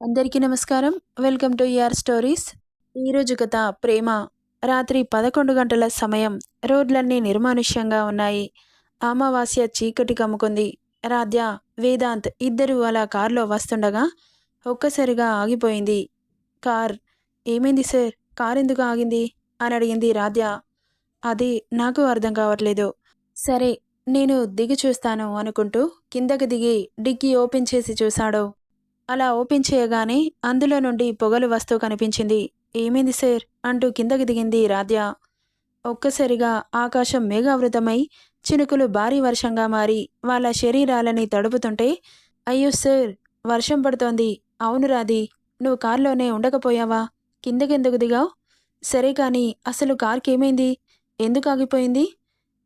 అందరికీ నమస్కారం. Welcome to ER stories ఈరోజు కథ ప్రేమ. రాత్రి పదకొండు గంటల సమయం రోడ్లన్నీ నిర్మానుష్యంగా ఉన్నాయి. అమావాస్య చీకటి కమ్ముకుంది. రాధ్య వేదాంత్ ఇద్దరు అలా కారులో వస్తుండగా ఒక్కసారిగా ఆగిపోయింది. కార్ ఏమైంది సార్? కార్ ఎందుకు ఆగింది? అని అడిగింది రాధ్య. అది నాకు అర్థం కావట్లేదు. సరే నేను దిగి చూస్తాను అనుకుంటూ కిందకి దిగి డిక్కీ ఓపెన్ చేసి చూశాడు. అలా ఓపెన్ చేయగానే అందులో నుండి పొగలు వస్తూ కనిపించింది. ఏమైంది సార్? అంటూ కిందకి దిగింది రాధ్య. ఒక్కసారిగా ఆకాశం మేఘావృతమై చినుకులు భారీ వర్షంగా మారి వాళ్ళ శరీరాలని తడుపుతుంటే అయ్యో సార్ వర్షం పడుతోంది. అవును రాది నువ్వు కారులోనే ఉండకపోయావా? కిందకెందుకు దిగావు? సరే కానీ అసలు కార్కేమైంది? ఎందుకు ఆగిపోయింది?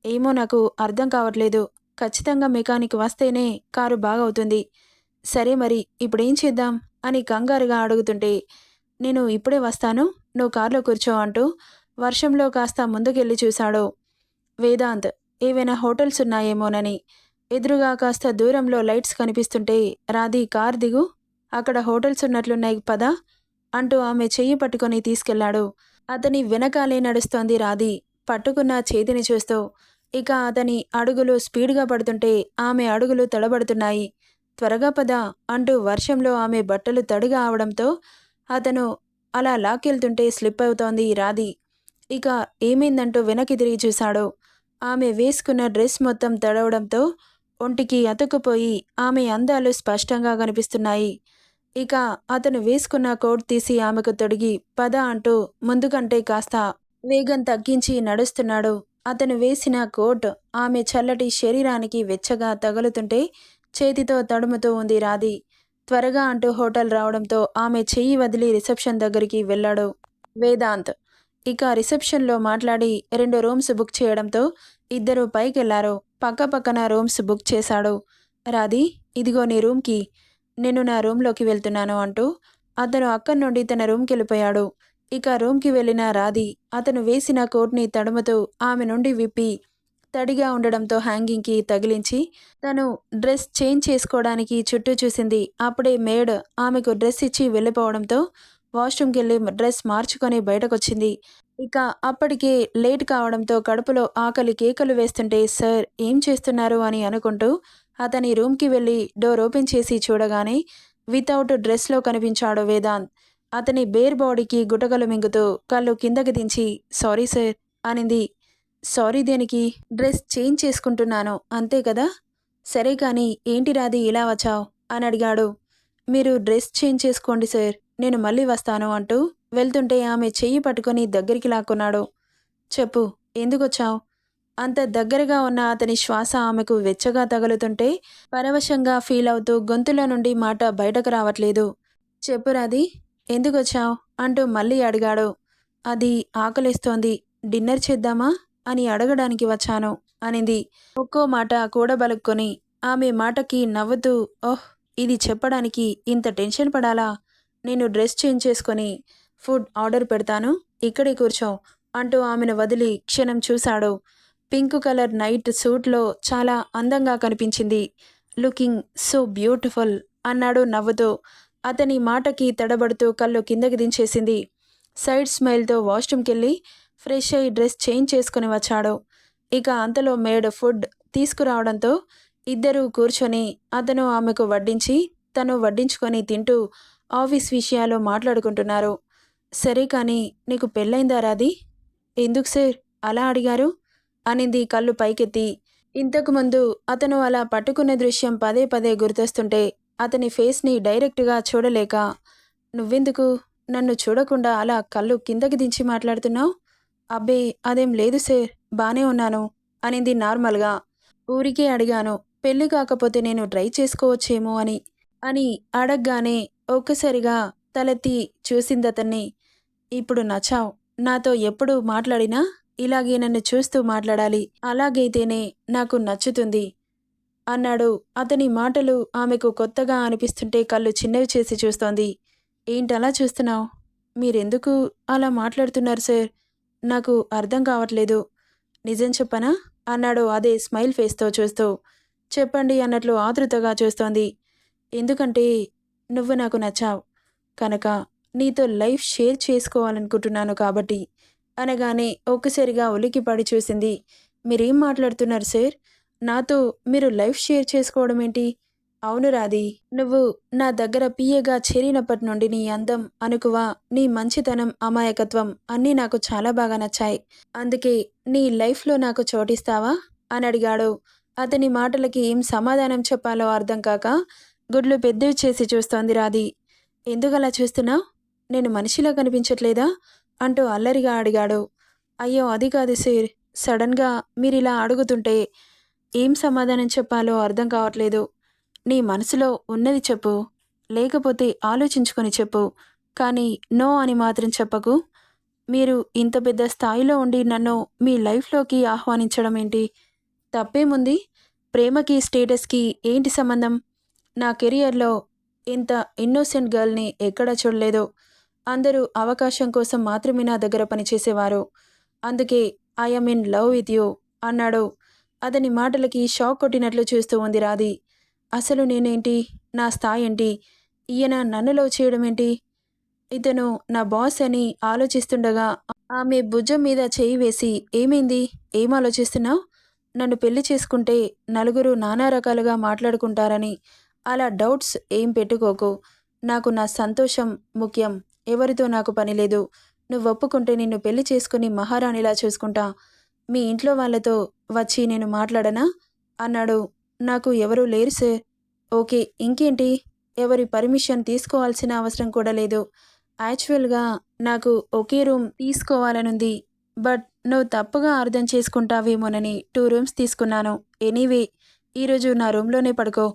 ఏమో నాకు అర్థం కావట్లేదు. ఖచ్చితంగా మెకానిక్ వస్తేనే కారు బాగవుతుంది. సరే మరి ఇప్పుడేం చేద్దాం? అని కంగారుగా అడుగుతుంటే నేను ఇప్పుడే వస్తాను నువ్వు కారులో కూర్చో అంటూ వర్షంలో కాస్త ముందుకెళ్ళి చూశాడు. వేదాంత్ ఏవైనా హోటల్స్ ఉన్నాయేమోనని. ఎదురుగా కాస్త దూరంలో లైట్స్ కనిపిస్తుంటే రాధి కార్ దిగు అక్కడ హోటల్స్ ఉన్నట్లున్నాయి పదా అంటూ ఆమె చెయ్యి పట్టుకొని తీసుకెళ్ళాడు అతని వెనకాలే నడుస్తోంది రాధి పట్టుకున్న చేతిని చూస్తూ. ఇక అతని అడుగులు స్పీడ్గా పడుతుంటే ఆమె అడుగులు తడబడుతున్నాయి. త్వరగా పద అంటూ వర్షంలో ఆమె బట్టలు తడిగా అవడంతో అతను అలా లాక్కెళ్తుంటే స్లిప్ అవుతోంది రాధి. ఇక ఏమైందంటూ వెనక్కి తిరిగి చూశాడు. ఆమె వేసుకున్న డ్రెస్ మొత్తం తడవడంతో ఒంటికి అతుక్కుపోయి ఆమె అందాలు స్పష్టంగా కనిపిస్తున్నాయి. ఇక అతను వేసుకున్న కోట్ తీసి ఆమెకు తొడిగి పద అంటూ ముందుకంటే కాస్త వేగం తగ్గించి నడుస్తున్నాడు. అతను వేసిన కోట్ ఆమె చల్లటి శరీరానికి వెచ్చగా తగులుతుంటే చేతితో తడుముతూ ఉంది రాధి. త్వరగా అంటూ హోటల్ రావడంతో ఆమె చెయ్యి వదిలి రిసెప్షన్ దగ్గరికి వెళ్ళాడు వేదాంత్. ఇక రిసెప్షన్లో మాట్లాడి రెండు రూమ్స్ బుక్ చేయడంతో ఇద్దరు పైకెళ్ళారు. పక్క పక్కన రూమ్స్ బుక్ చేశాడు. రాధి ఇదిగో నీ రూమ్కి. నేను నా రూమ్లోకి వెళ్తున్నాను అంటూ అతను అక్కడి నుండి తన రూమ్కి వెళ్ళిపోయాడు ఇక రూమ్కి వెళ్ళిన రాధి అతను వేసిన కోట్ని తడుముతూ ఆమె నుండి విప్పి తడిగా ఉండడంతో హ్యాంగింగ్కి తగిలించి తను డ్రెస్ చేంజ్ చేసుకోవడానికి చుట్టూ చూసింది. అప్పుడే మేడ్ ఆమెకు డ్రెస్ ఇచ్చి వెళ్ళిపోవడంతో వాష్రూమ్కి వెళ్ళి డ్రెస్ మార్చుకొని బయటకొచ్చింది. ఇక అప్పటికే లేట్ కావడంతో కడుపులో ఆకలి కేకలు వేస్తుంటే సార్ ఏం చేస్తున్నారు? అని అనుకుంటూ అతని రూమ్కి వెళ్ళి డోర్ ఓపెన్ చేసి చూడగానే వితౌట్ డ్రెస్లో కనిపించాడు వేదాంత్. అతని బేర్ బాడీకి గుటకలు మింగుతూ కళ్ళు కిందకి దించి సారీ సార్ అనింది. సారీ దేనికి డ్రెస్ చేంజ్ చేసుకుంటున్నాను అంతే కదా? సరే కానీ ఏంటి రాది ఇలా వచ్చావు? అని అడిగాడు. మీరు డ్రెస్ చేంజ్ చేసుకోండి సార్ నేను మళ్ళీ వస్తాను అంటూ వెళ్తుంటే ఆమె చెయ్యి పట్టుకొని దగ్గరికి లాక్కున్నాడు. చెప్పు ఎందుకొచ్చావు అంత దగ్గరగా ఉన్న అతని శ్వాస ఆమెకు వెచ్చగా తగులుతుంటే పరవశంగా ఫీల్ అవుతూ గొంతులో నుండి మాట బయటకు రావట్లేదు. చెప్పురాది ఎందుకొచ్చావు అంటూ మళ్ళీ అడిగాడు. అది ఆకలిస్తోంది. డిన్నర్ చేద్దామా? అని అడగడానికి వచ్చాను అనింది. ఒక్కో మాట కూడబలుక్కొని ఆమె మాటకి నవ్వుతూ ఓహ్ ఇది చెప్పడానికి ఇంత టెన్షన్ పడాలా? నేను డ్రెస్ చేంజ్ చేసుకొని ఫుడ్ ఆర్డర్ పెడతాను ఇక్కడే కూర్చో అంటూ ఆమెను వదిలి క్షణం చూశాడు. పింక్ కలర్ నైట్ సూట్లో చాలా అందంగా కనిపించింది. లుకింగ్ సో బ్యూటిఫుల్ అన్నాడు నవ్వుతూ. అతని మాటకి తడబడుతూ కళ్ళు కిందకి దించేసింది. సైడ్ స్మైల్తో వాష్రూమ్కి వెళ్ళి ఫ్రెష్ అయ్యి డ్రెస్ చేంజ్ చేసుకుని వచ్చాడు. ఇక అంతలో మేడ్ ఫుడ్ తీసుకురావడంతో ఇద్దరూ కూర్చొని అతను ఆమెకు వడ్డించి తను వడ్డించుకొని తింటూ ఆఫీస్ విషయాలు మాట్లాడుకుంటున్నారు. సరే కానీ నీకు పెళ్ళైందా రాది ఎందుకు సార్ అలా అడిగారు? అనింది కళ్ళు పైకెత్తి. ఇంతకుముందు అతను అలా పట్టుకునే దృశ్యం పదే పదే గుర్తొస్తుంటే అతని ఫేస్ని డైరెక్ట్గా చూడలేక నువ్వెందుకు? నన్ను చూడకుండా అలా కళ్ళు కిందకి దించి మాట్లాడుతున్నావు? అబ్బే అదేం లేదు సార్ బానే ఉన్నాను అనింది నార్మల్గా. ఊరికే అడిగాను పెళ్ళి కాకపోతే నేను ట్రై చేసుకోవచ్చేమో అని. అని అడగగానే ఒక్కసారిగా తలెత్తి చూసిందతన్ని. ఇప్పుడు నచ్చావు నాతో ఎప్పుడు మాట్లాడినా ఇలాగే నన్ను చూస్తూ మాట్లాడాలి అలాగైతేనే నాకు నచ్చుతుంది అన్నాడు. అతని మాటలు ఆమెకు కొత్తగా అనిపిస్తుంటే కళ్ళు చిన్నవి చేసి చూస్తోంది. ఏంటలా చూస్తున్నావు? మీరెందుకు అలా మాట్లాడుతున్నారు సార్? నాకు అర్థం కావట్లేదు. నిజం చెప్పనా? అన్నాడు అదే స్మైల్ ఫేస్తో చూస్తూ. చెప్పండి అన్నట్లు ఆతృతగా చూస్తోంది. ఎందుకంటే నువ్వు నాకు నచ్చావు. కనుక నీతో లైఫ్ షేర్ చేసుకోవాలనుకుంటున్నాను కాబట్టి. అనగానే ఒక్కసారిగా ఉలికిపడి చూసింది. మీరేం మాట్లాడుతున్నారు సార్? నాతో మీరు లైఫ్ షేర్ చేసుకోవడం ఏంటి? అవును రాధి. నువ్వు నా దగ్గర పియ్యగా చేరినప్పటి నుండి నీ అందం అనుకువ నీ మంచితనం అమాయకత్వం అన్నీ నాకు చాలా బాగా నచ్చాయి. అందుకే నీ లైఫ్లో నాకు చోటిస్తావా? అని అడిగాడు. అతని మాటలకి ఏం సమాధానం చెప్పాలో అర్థం కాక గుడ్లు పెద్దవి చేసి చూస్తోంది రాధి. ఎందుకలా చూస్తున్నావు? నేను మనిషిలా కనిపించట్లేదా? అంటూ అల్లరిగా అడిగాడు. అయ్యో అది కాదు సార్. సడన్గా మీరు ఇలా అడుగుతుంటే ఏం సమాధానం చెప్పాలో అర్థం కావట్లేదు. నీ మనసులో ఉన్నది చెప్పు. లేకపోతే ఆలోచించుకొని చెప్పు. కానీ నో అని మాత్రం చెప్పకు. మీరు ఇంత పెద్ద స్థాయిలో ఉండి నన్ను మీ లైఫ్లోకి ఆహ్వానించడం ఏంటి? తప్పేముంది? ప్రేమకి స్టేటస్కి ఏంటి సంబంధం? నా కెరియర్లో ఇంత ఇన్నోసెంట్ గర్ల్ని ఎక్కడా చూడలేదు. అందరూ అవకాశం కోసం మాత్రమే నా దగ్గర పనిచేసేవారు. అందుకే I'm in love with you అన్నాడు. అతని మాటలకి షాక్ కొట్టినట్లు చూస్తూ ఉంది రాధి. అసలు నేనేంటి? నా స్థాయి ఏంటి? ఈయన నన్ను లవ్ చేయడం ఏంటి? ఇతను నా బాస్ అని ఆలోచిస్తుండగా ఆమె భుజం మీద చేయి వేసి ఏమైంది? ఏం ఆలోచిస్తున్నావు? నన్ను పెళ్ళి చేసుకుంటే నలుగురు నానా రకాలుగా మాట్లాడుకుంటారని అలా డౌట్స్ ఏం పెట్టుకోకు. నాకు నా సంతోషం ముఖ్యం. ఎవరితో నాకు పని లేదు. నువ్వు ఒప్పుకుంటే నిన్ను పెళ్ళి చేసుకుని మహారాణిలా చూసుకుంటా. మీ ఇంట్లో వాళ్ళతో వచ్చి నేను మాట్లాడనా? అన్నాడు నాకు ఎవరూ లేరు సార్. ఓకే ఇంకేంటి? ఎవరి పర్మిషన్ తీసుకోవాల్సిన అవసరం కూడా లేదు. యాక్చువల్గా నాకు ఒకే రూమ్ తీసుకోవాలనుంది. బట్ నువ్వు తప్పుగా అర్థం చేసుకుంటావేమోనని టూ రూమ్స్ తీసుకున్నాను. ఎనీవే ఈరోజు నా రూమ్లోనే పడుకో.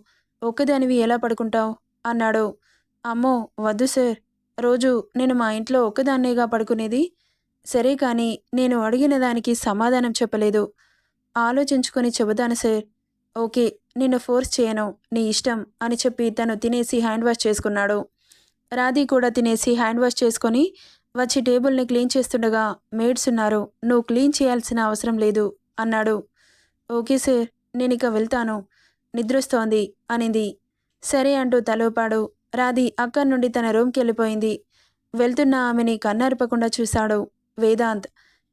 ఒక్కదానివి ఎలా పడుకుంటావు? అన్నాడు. అమ్మో వద్దు సార్. రోజు నేను మా ఇంట్లో ఒక్కదాన్నేగా పడుకునేది? సరే కానీ నేను అడిగిన దానికి సమాధానం చెప్పలేదు. ఆలోచించుకొని చెబుతాను సార్. ఓకే నిన్ను ఫోర్స్ చేయను నీ ఇష్టం అని చెప్పి తను తినేసి హ్యాండ్ వాష్ చేసుకున్నాడు. రాధి కూడా తినేసి హ్యాండ్ వాష్ చేసుకొని వచ్చి టేబుల్ని క్లీన్ చేస్తుండగా మేడ్స్ ఉన్నారు నువ్వు క్లీన్ చేయాల్సిన అవసరం లేదు అన్నాడు. ఓకే సార్ నేను ఇక వెళ్తాను నిద్రొస్తోంది అనింది. సరే అంటూ తలోపాడు. రాధి అక్కడి నుండి తన రూమ్కి వెళ్ళిపోయింది. వెళ్తున్న ఆమెని కన్నరపకుండా చూశాడు వేదాంత్.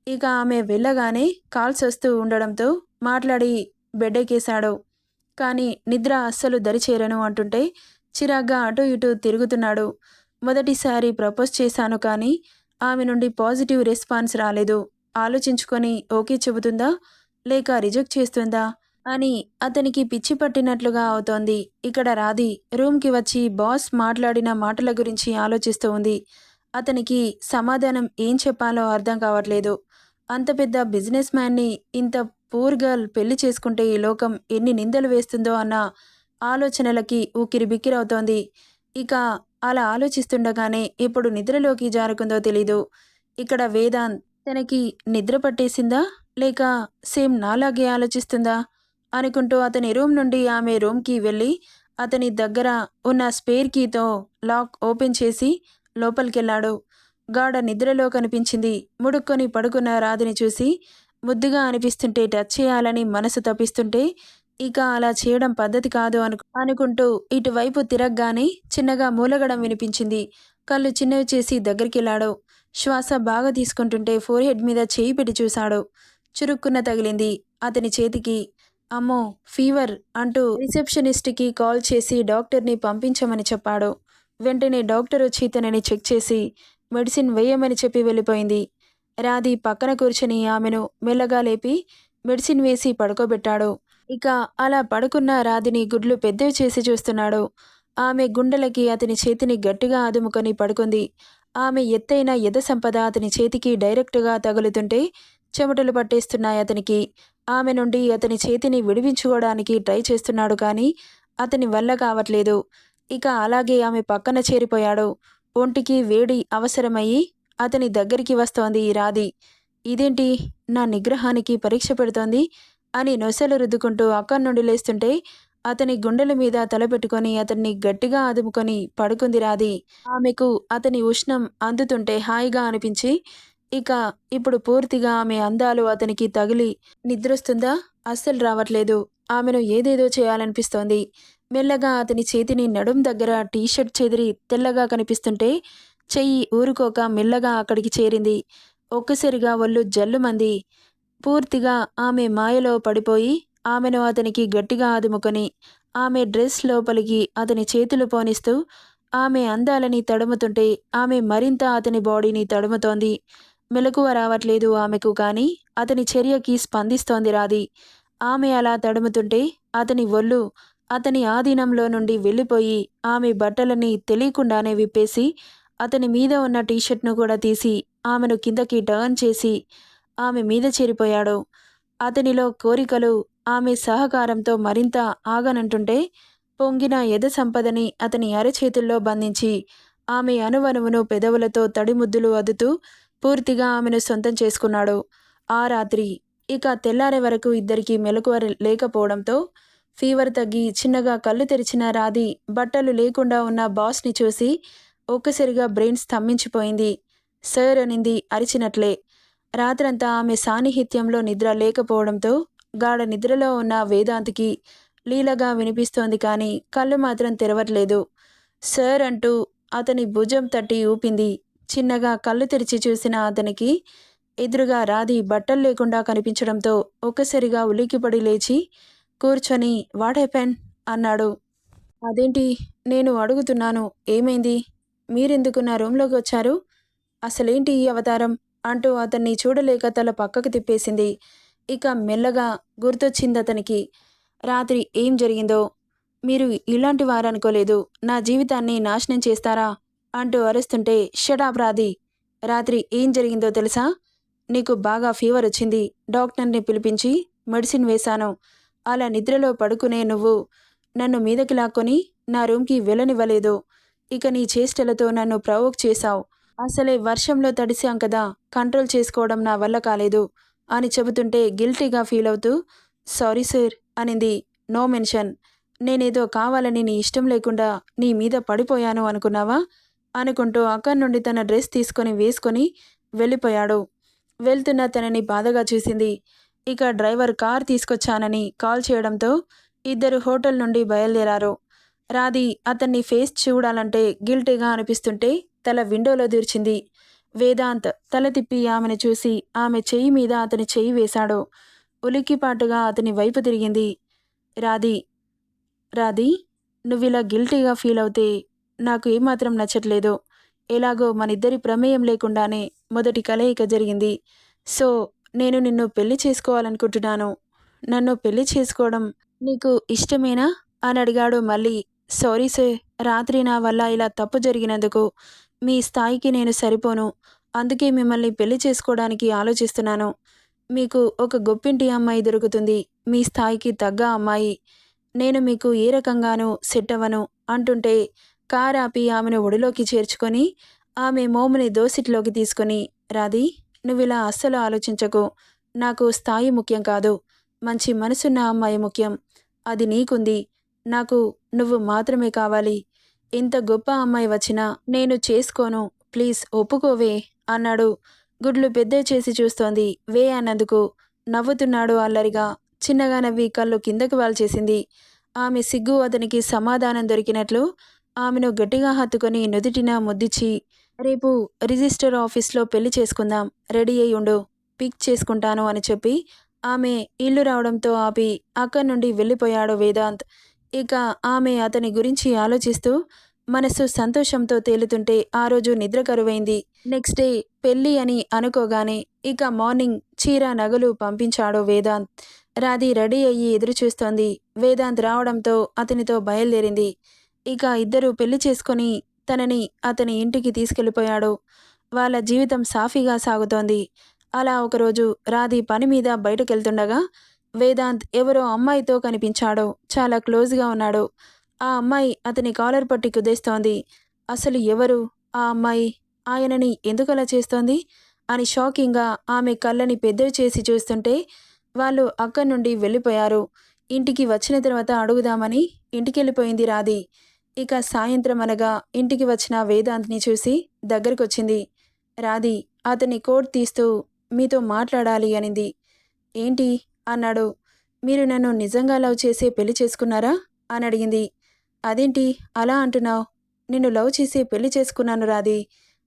ఇక ఆమె వెళ్ళగానే కాల్స్ వస్తూ ఉండడంతో మాట్లాడి బెడ్డెక్కేశాడు. కానీ నిద్ర అస్సలు దరిచేరను అంటుంటే చిరాగ్గా అటు ఇటు తిరుగుతున్నాడు. మొదటిసారి ప్రపోజ్ చేశాను కానీ ఆమె నుండి పాజిటివ్ రెస్పాన్స్ రాలేదు. ఆలోచించుకొని ఓకే చెబుతుందా? లేక రిజెక్ట్ చేస్తుందా? అని అతనికి పిచ్చి పట్టినట్లుగా అవుతోంది. ఇక్కడ రాధి రూమ్కి వచ్చి బాస్ మాట్లాడిన మాటల గురించి ఆలోచిస్తూ ఉంది. అతనికి సమాధానం ఏం చెప్పాలో అర్థం కావట్లేదు. అంత పెద్ద బిజినెస్ మ్యాన్ని ఇంత పూర్ గర్ల్ పెళ్ళి చేసుకుంటే ఈ లోకం ఎన్ని నిందలు వేస్తుందో అన్న ఆలోచనలకి ఊకిరి బిక్కిరవుతోంది. ఇక అలా ఆలోచిస్తుండగానే ఎప్పుడు నిద్రలోకి జారుకుందో తెలీదు. ఇక్కడ వేదాంత్ తనకి నిద్ర పట్టేసిందా? లేక సేమ్ నాలాగే ఆలోచిస్తుందా? అనుకుంటూ అతని రూమ్ నుండి ఆమె రూమ్కి వెళ్ళి అతని దగ్గర ఉన్న స్పేర్ కీతో లాక్ ఓపెన్ చేసి లోపలికెళ్ళాడు. గాఢ నిద్రలో కనిపించింది. ముడుక్కొని పడుకున్న రాధిని చూసి ముద్దుగా అనిపిస్తుంటే టచ్ చేయాలని మనసు తప్పిస్తుంటే ఇక అలా చేయడం పద్ధతి కాదు అను అనుకుంటూ ఇటువైపు తిరగగానే చిన్నగా మూలగడం వినిపించింది. కళ్ళు చిన్నవి చేసి దగ్గరికెళ్ళాడు. శ్వాస బాగా తీసుకుంటుంటే ఫోర్ హెడ్ మీద చేయి పెట్టి చూశాడు. చురుక్కున తగిలింది అతని చేతికి. అమ్మో ఫీవర్ అంటూ రిసెప్షనిస్ట్కి కాల్ చేసి డాక్టర్ని పంపించమని చెప్పాడు. వెంటనే డాక్టర్ వచ్చి తనని చెక్ చేసి మెడిసిన్ వేయమని చెప్పి వెళ్ళిపోయింది. రాధి పక్కన కూర్చుని ఆమెను మెల్లగా లేపి మెడిసిన్ వేసి పడుకోబెట్టాడు. ఇక అలా పడుకున్న రాధిని గుడ్లు పెద్దవి చేసి చూస్తున్నాడు. ఆమె గుండెలకి అతని చేతిని గట్టిగా అదుముకొని పడుకుంది. ఆమె ఎత్తైన ఎద సంపద అతని చేతికి డైరెక్ట్గా తగులుతుంటే చెమటలు పట్టేస్తున్నాయి అతనికి. ఆమె నుండి అతని చేతిని విడిపించుకోవడానికి ట్రై చేస్తున్నాడు కానీ అతని వల్ల కావట్లేదు. ఇక అలాగే ఆమె పక్కన చేరిపోయాడు. ఒంటికి వేడి అవసరమయ్యి అతని దగ్గరికి వస్తోంది ఈ రాధి. ఇదేంటి? నా నిగ్రహానికి పరీక్ష పెడుతోంది? అని నొసలు రుద్దుకుంటూ అక్కడి నుండి లేస్తుంటే అతని గుండెల మీద తలపెట్టుకొని అతన్ని గట్టిగా ఆదుముకొని పడుకుంది రాధి. ఆమెకు అతని ఉష్ణం అందుతుంటే హాయిగా అనిపించి ఇక ఇప్పుడు పూర్తిగా ఆమె అందాలు అతనికి తగిలి నిద్రొస్తుందా? అస్సలు రావట్లేదు. ఆమెను ఏదేదో చేయాలనిపిస్తోంది. మెల్లగా అతని చేతిని నడుం దగ్గర టీషర్ట్ చెదిరి తెల్లగా కనిపిస్తుంటే చెయ్యి ఊరుకోక మెల్లగా అక్కడికి చేరింది. ఒక్కసారిగా ఒళ్ళు జల్లుమంది. పూర్తిగా ఆమె మాయలో పడిపోయి ఆమెను అతనికి గట్టిగా ఆదుముకొని ఆమె డ్రెస్ లోపలికి అతని చేతులు పోనిస్తూ ఆమె అందాలని తడుముతుంటే ఆమె మరింత అతని బాడీని తడుముతోంది. మెలకువ రావట్లేదు ఆమెకు కానీ అతని చర్యకి స్పందిస్తోంది రాది. ఆమె అలా తడుముతుంటే అతని ఒళ్ళు అతని ఆధీనంలో నుండి వెళ్ళిపోయి ఆమె బట్టలని తెలియకుండానే విప్పేసి అతని మీద ఉన్న టీషర్ట్ను కూడా తీసి ఆమెను కిందకి టర్న్ చేసి ఆమె మీద చేరిపోయాడు. అతనిలో కోరికలు ఆమె సహకారంతో మరింత ఆగనంటుంటే పొంగిన ఎద సంపదని అతని అరచేతుల్లో బంధించి ఆమె అనువనువును పెదవులతో తడిముద్దులు అదుతూ పూర్తిగా ఆమెను సొంతం చేసుకున్నాడు. ఆ రాత్రి ఇక తెల్లారే వరకు ఇద్దరికీ మెలకువ లేకపోవడంతో ఫీవర్ తగ్గి చిన్నగా కళ్ళు తెరిచిన రాధి బట్టలు లేకుండా ఉన్న బాస్ని చూసి ఒక్కసారిగా బ్రెయిన్ స్తంభించిపోయింది. సర్ అనింది అరిచినట్లే. రాత్రంతా ఆమె సాన్నిహిత్యంలో నిద్ర లేకపోవడంతో గాఢ నిద్రలో ఉన్న వేదాంతికి లీలగా వినిపిస్తోంది కానీ కళ్ళు మాత్రం తెరవట్లేదు. సర్ అంటూ అతని భుజం తట్టి ఊపింది. చిన్నగా కళ్ళు తెరిచి చూసిన అతనికి ఎదురుగా రాధి బట్టలు లేకుండా కనిపించడంతో ఒక్కసారిగా ఉలిక్కిపడి లేచి కూర్చొని వాట్ హ్యాపెన్? అన్నాడు. అదేంటి? నేను అడుగుతున్నాను. ఏమైంది? మీరెందుకు నా రూమ్లోకి వచ్చారు? అసలేంటి ఈ అవతారం? అంటూ అతన్ని చూడలేక తల పక్కకు తిప్పేసింది. ఇక మెల్లగా గుర్తొచ్చింది అతనికి. రాత్రి ఏం జరిగిందో? మీరు ఇలాంటి వారనుకోలేదు. నా జీవితాన్ని నాశనం చేస్తారా? అంటూ అరుస్తుంటే షడాప్రాధి రాత్రి ఏం జరిగిందో తెలుసా? నీకు బాగా ఫీవర్ వచ్చింది. డాక్టర్ని పిలిపించి మెడిసిన్ వేశాను. అలా నిద్రలో పడుకునే నువ్వు నన్ను మీదకి లాక్కొని నా రూమ్కి వెళ్ళనివ్వలేదు. ఇక నీ చేష్టలతో నన్ను ప్రవోక్ చేశావు. అసలే వర్షంలో తడిసాం కదా కంట్రోల్ చేసుకోవడం నా వల్ల కాలేదు అని చెబుతుంటే గిల్టీగా ఫీల్ అవుతూ సారీ సార్ అనింది నో మెన్షన్. నేనేదో కావాలని నీ ఇష్టం లేకుండా నీ మీద పడిపోయాను అనుకున్నావా? అనుకుంటూ అక్కడి నుండి తన డ్రెస్ తీసుకొని వేసుకొని వెళ్ళిపోయాడు. వెళ్తున్న తనని బాధగా చూసింది. ఇక డ్రైవర్ కార్ తీసుకొచ్చానని కాల్ చేయడంతో ఇద్దరు హోటల్ నుండి బయలుదేరారు. రాధి అతన్ని ఫేస్ చూడాలంటే గిల్టీగా అనిపిస్తుంటే తల విండోలో దూర్చింది. వేదాంత్ తల తిప్పి ఆమెను చూసి ఆమె చెయ్యి మీద అతని చెయ్యి వేశాడు. ఉలిక్కిపాటుగా అతని వైపు తిరిగింది. రాధి రాధి నువ్విలా గిల్టీగా ఫీల్ అవుతే నాకు ఏమాత్రం నచ్చట్లేదు. ఎలాగో మనిద్దరి ప్రమేయం లేకుండానే మొదటి కలయిక జరిగింది. సో నేను నిన్ను పెళ్ళి చేసుకోవాలనుకుంటున్నాను. నన్ను పెళ్ళి చేసుకోవడం నీకు ఇష్టమేనా? అని అడిగాడు మళ్ళీ సారీ సార్ రాత్రి నా వల్ల ఇలా తప్పు జరిగినందుకు మీ స్థాయికి నేను సరిపోను. అందుకే మిమ్మల్ని పెళ్ళి చేసుకోవడానికి ఆలోచిస్తున్నాను. మీకు ఒక గొప్పింటి అమ్మాయి దొరుకుతుంది. మీ స్థాయికి తగ్గ అమ్మాయి. నేను మీకు ఏ రకంగానూ సెట్ అవ్వను అంటుంటే కార్ ఆపి ఆమెను ఒడిలోకి చేర్చుకొని ఆమె మోముని దోసిట్లోకి తీసుకొని రాధి నువ్వు ఇలా అస్సలు ఆలోచించకు. నాకు స్థాయి ముఖ్యం కాదు. మంచి మనసున్న అమ్మాయి ముఖ్యం. అది నీకుంది. నాకు నువ్వు మాత్రమే కావాలి. ఇంత గొప్ప అమ్మాయి వచ్చినా నేను చేసుకోను. ప్లీజ్ ఒప్పుకోవే అన్నాడు. గుడ్లు పెద్ద చేసి చూస్తోంది. వే అన్నందుకు నవ్వుతున్నాడు అల్లరిగా. చిన్నగా నవ్వి కళ్ళు కిందకు వాల్చేసింది. ఆమె సిగ్గు అతనికి సమాధానం దొరికినట్లు ఆమెను గట్టిగా హత్తుకొని నుదుటిన ముద్దిచ్చి రేపు రిజిస్టర్ ఆఫీస్లో పెళ్ళి చేసుకుందాం రెడీ అయి ఉండు పిక్ చేసుకుంటాను అని చెప్పి ఆమె ఇల్లు రావడంతో ఆపి అక్కడి నుండి వెళ్ళిపోయాడు వేదాంత్. ఇక ఆమె అతని గురించి ఆలోచిస్తూ మనసు సంతోషంతో తేలుతుంటే ఆ రోజు నిద్ర కరువైంది. నెక్స్ట్ డే పెళ్ళి అని అనుకోగానే ఇక మార్నింగ్ చీర నగలు పంపించాడు వేదాంత్. రాధి రెడీ అయ్యి ఎదురు చూస్తోంది వేదాంత్ రావడంతో అతనితో బయలుదేరింది. ఇక ఇద్దరు పెళ్ళి చేసుకొని తనని అతని ఇంటికి తీసుకెళ్ళిపోయాడు. వాళ్ళ జీవితం సాఫీగా సాగుతోంది. అలా ఒకరోజు రాధి పని మీద బయటకెళ్తుండగా వేదాంత్ ఎవరో అమ్మాయితో కనిపించాడో చాలా క్లోజ్గా ఉన్నాడు. ఆ అమ్మాయి అతని కాలర్ పట్టి కుదేస్తోంది. అసలు ఎవరు? ఆ అమ్మాయి? ఆయనని ఎందుకలా చేస్తోంది? అని షాకింగ్గా ఆమె కళ్ళని పెద్దవి చేసి చూస్తుంటే వాళ్ళు అక్కడి నుండి వెళ్ళిపోయారు. ఇంటికి వచ్చిన తర్వాత అడుగుదామని ఇంటికెళ్ళిపోయింది రాధి. ఇక సాయంత్రం అనగా ఇంటికి వచ్చిన వేదాంత్ని చూసి దగ్గరకొచ్చింది. రాధి అతని కోట్ తీస్తూ మీతో మాట్లాడాలి అనింది. ఏంటి? అన్నాడు. మీరు నన్ను నిజంగా లవ్ చేసే పెళ్ళి చేసుకున్నారా? అని అడిగింది. అదేంటి? అలా అంటున్నావు. నిన్ను లవ్ చేసి పెళ్ళి చేసుకున్నాను రాది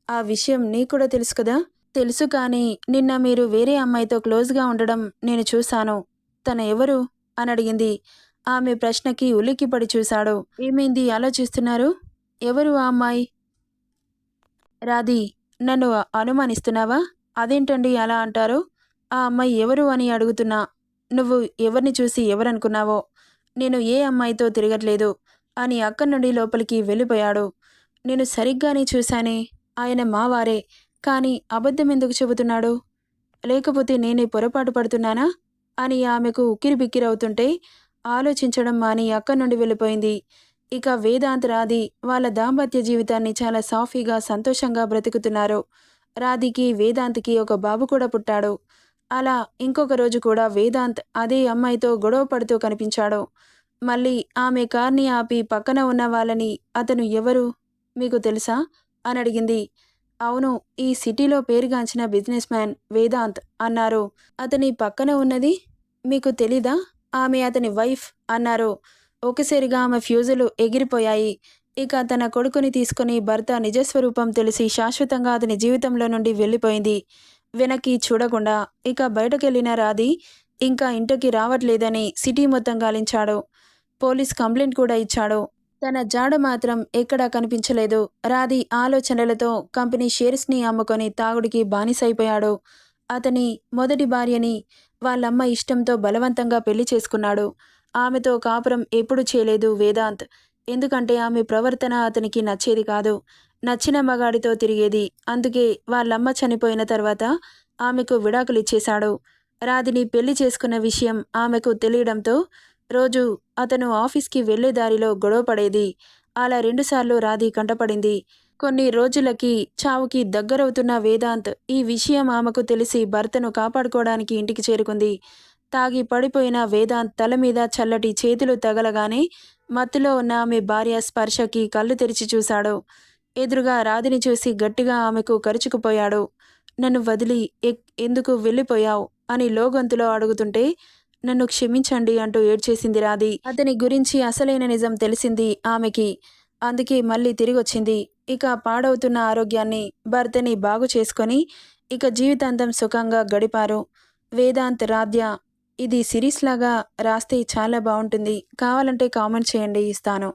ఆ విషయం నీకు కూడా తెలుసు కదా? తెలుసు కానీ నిన్న మీరు వేరే అమ్మాయితో క్లోజ్గా ఉండడం నేను చూశాను. తన ఎవరు? అని అడిగింది. ఆమె ప్రశ్నకి ఉలిక్కిపడి చూశాడు. ఏమైంది? ఆలోచిస్తున్నారు ఎవరు ఆ అమ్మాయి? రాధి నన్ను అనుమానిస్తున్నావా? అదేంటండి అలా అంటారు? ఆ అమ్మాయి ఎవరు అని అడుగుతున్నా. నువ్వు ఎవరిని చూసి ఎవరనుకున్నావో నేను ఏ అమ్మాయితో తిరగట్లేదు అని అక్కడి నుండి లోపలికి వెళ్ళిపోయాడు. నేను సరిగ్గానే చూశానే ఆయన మావారే కానీ అబద్ధం ఎందుకు చెబుతున్నాడు? లేకపోతే నేనే పొరపాటు పడుతున్నానా? అని ఆమెకు ఉక్కిరి బిక్కిరవుతుంటే ఆలోచించడం మాని అక్కడి నుండి వెళ్ళిపోయింది. ఇక వేదాంత్ రాధి వాళ్ళ దాంపత్య జీవితాన్ని చాలా సాఫీగా సంతోషంగా బ్రతుకుతున్నారు. రాధికి వేదాంత్కి ఒక బాబు కూడా పుట్టాడు. అలా ఇంకొక రోజు కూడా వేదాంత్ అదే అమ్మాయితో గొడవ పడుతూ కనిపించాడు. మళ్ళీ ఆమె కార్ని ఆపి పక్కన ఉన్న వాళ్ళని అతను ఎవరు? మీకు తెలుసా? అని అడిగింది. అవును ఈ సిటీలో పేరుగాంచిన బిజినెస్ మ్యాన్ వేదాంత్ అన్నారు. అతని పక్కన ఉన్నది? మీకు తెలీదా? ఆమె అతని వైఫ్ అన్నారు. ఒకసారిగా ఆమె ఫ్యూజులు ఎగిరిపోయాయి. ఇక తన కొడుకుని తీసుకుని భర్త నిజస్వరూపం తెలిసి శాశ్వతంగా అతని జీవితంలో నుండి వెళ్ళిపోయింది. వెనక్కి చూడకుండా ఇక బయటకెళ్ళిన రాది ఇంకా ఇంటికి రావట్లేదని సిటీ మొత్తం గాలించాడు. పోలీస్ కంప్లైంట్ కూడా ఇచ్చాడు. తన జాడ మాత్రం ఎక్కడా కనిపించలేదు. రాది ఆలోచనలతో కంపెనీ షేర్స్ని అమ్ముకొని తాగుడికి బానిసైపోయాడు. అతని మొదటి భార్యని వాళ్ళమ్మ ఇష్టంతో బలవంతంగా పెళ్ళి చేసుకున్నాడు. ఆమెతో కాపురం ఎప్పుడు చేయలేదు వేదాంత్. ఎందుకంటే ఆమె ప్రవర్తన అతనికి నచ్చేది కాదు. నచ్చిన మగాడితో తిరిగేది. అందుకే వాళ్ళమ్మ చనిపోయిన తర్వాత ఆమెకు విడాకులు ఇచ్చేశాడు రాధిని పెళ్ళి చేసుకున్న విషయం ఆమెకు తెలియడంతో రోజు అతను ఆఫీస్కి వెళ్ళే దారిలో గొడవ పడేది. అలా రెండుసార్లు రాధి కంటపడింది. కొన్ని రోజులకి చావుకి దగ్గరవుతున్న వేదాంత్ ఈ విషయం ఆమెకు తెలిసి భర్తను కాపాడుకోవడానికి ఇంటికి చేరుకుంది. తాగి పడిపోయిన వేదాంత్ తల మీద చల్లటి చేతులు తగలగానే మత్తులో ఉన్న ఆమె భార్య స్పర్శకి కళ్ళు తెరిచి చూశాడు. ఎదురుగా రాధిని చూసి గట్టిగా ఆమెకు కరుచుకుపోయాడు. నన్ను వదిలి ఎందుకు వెళ్ళిపోయావు? అని లోగొంతులో అడుగుతుంటే నన్ను క్షమించండి అంటూ ఏడ్చేసింది రాధి. అతని గురించి అసలైన నిజం తెలిసింది ఆమెకి. అందుకే మళ్ళీ తిరిగొచ్చింది. ఇక పాడవుతున్న ఆరోగ్యాన్ని భర్తని బాగు చేసుకొని ఇక జీవితాంతం సుఖంగా గడిపారు. వేదాంత్ రాధ్య ఇది సిరీస్ లాగా రాస్తే చాలా బాగుంటుంది. కావాలంటే కామెంట్ చేయండి ఇస్తాను.